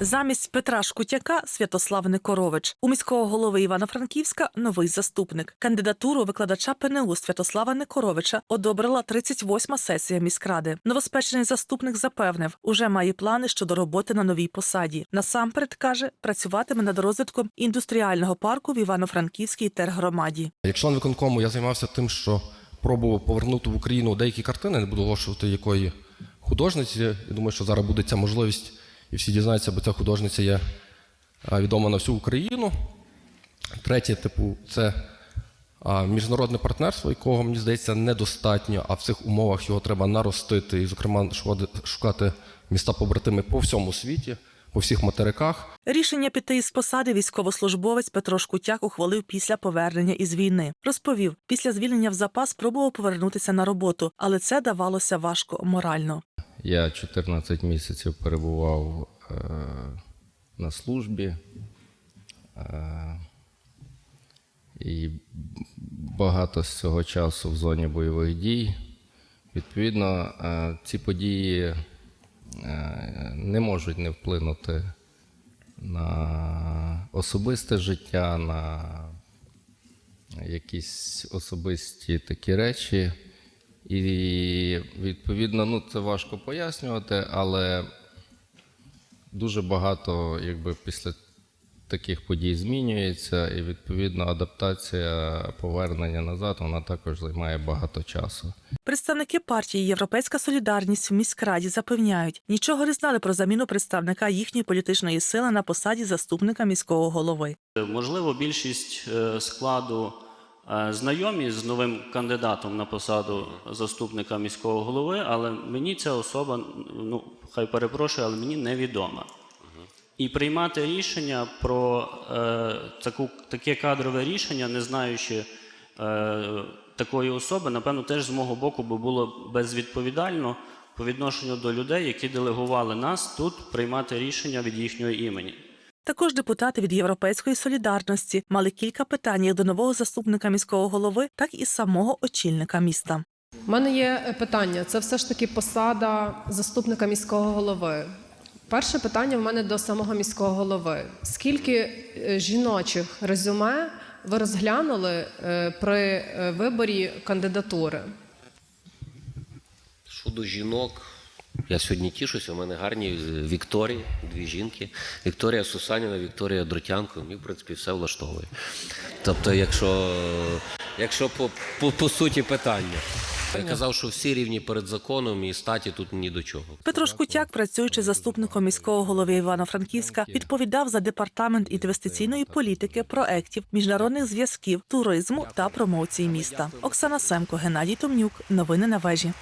Замість Петра Шкутяка Святослав Никорович. У міського голови Івано-Франківська новий заступник. Кандидатуру викладача ПНУ Святослава Никоровича одобрила 38-ма сесія міськради. Новоспечений заступник запевнив, уже має плани щодо роботи на новій посаді. Насамперед каже, працюватиме над розвитком індустріального парку в Івано-Франківській тергромаді. Як член виконкому я займався тим, що пробував повернути в Україну деякі картини, не буду оголошувати якої художниці. Я думаю, що зараз буде ця можливість, і всі дізнаються, бо ця художниця є відома на всю Україну. Третє, типу, це міжнародне партнерство, якого, мені здається, недостатньо, а в цих умовах його треба наростити і, зокрема, шукати- міста побратими по всьому світі, по всіх материках. Рішення піти із посади військовослужбовець Петро Шкутяк ухвалив після повернення із війни. Розповів, після звільнення в запас пробував повернутися на роботу, але це давалося важко морально. Я 14 місяців перебував е, на службі. Е, і багато з цього часу в зоні бойових дій. Відповідно, е, ці події е, не можуть не вплинути на особисте життя, на якісь особисті такі речі. І відповідно, ну це важко пояснювати, але дуже багато, якби після таких подій змінюється, і відповідно адаптація повернення назад вона також займає багато часу. Представники партії Європейська Солідарність в міськраді запевняють, нічого не знали про заміну представника їхньої політичної сили на посаді заступника міського голови. Можливо, більшість е, складу знайомі з новим кандидатом на посаду заступника міського голови, але мені ця особа, ну хай перепрошую, але мені невідома. І приймати рішення про е, таку, таке кадрове рішення, не знаючи е, такої особи, напевно, теж з мого боку би було безвідповідально по відношенню до людей, які делегували нас тут приймати рішення від їхнього імені. Також депутати від Європейської солідарності мали кілька питань як до нового заступника міського голови, так і самого очільника міста. У мене є питання. Це все ж таки посада заступника міського голови. Перше питання в мене до самого міського голови. Скільки е, жіночих резюме ви розглянули е, при е, виборі кандидатури? Щодо жінок, я сьогодні тішуся, у мене гарні е, Вікторії, дві жінки. Вікторія Сусаніна, Вікторія Дротянко. Мені, в принципі, все влаштовує. Тобто, якщо, якщо по, по, по суті питання. Я казав, що всі рівні перед законом і статі тут ні до чого. Петро Шкутяк, працюючи заступником міського голови Івано-Франківська, відповідав за департамент інвестиційної політики, проектів, міжнародних зв'язків, туризму та промоції міста. Оксана Семко, Геннадій Томнюк. Новини на вежі.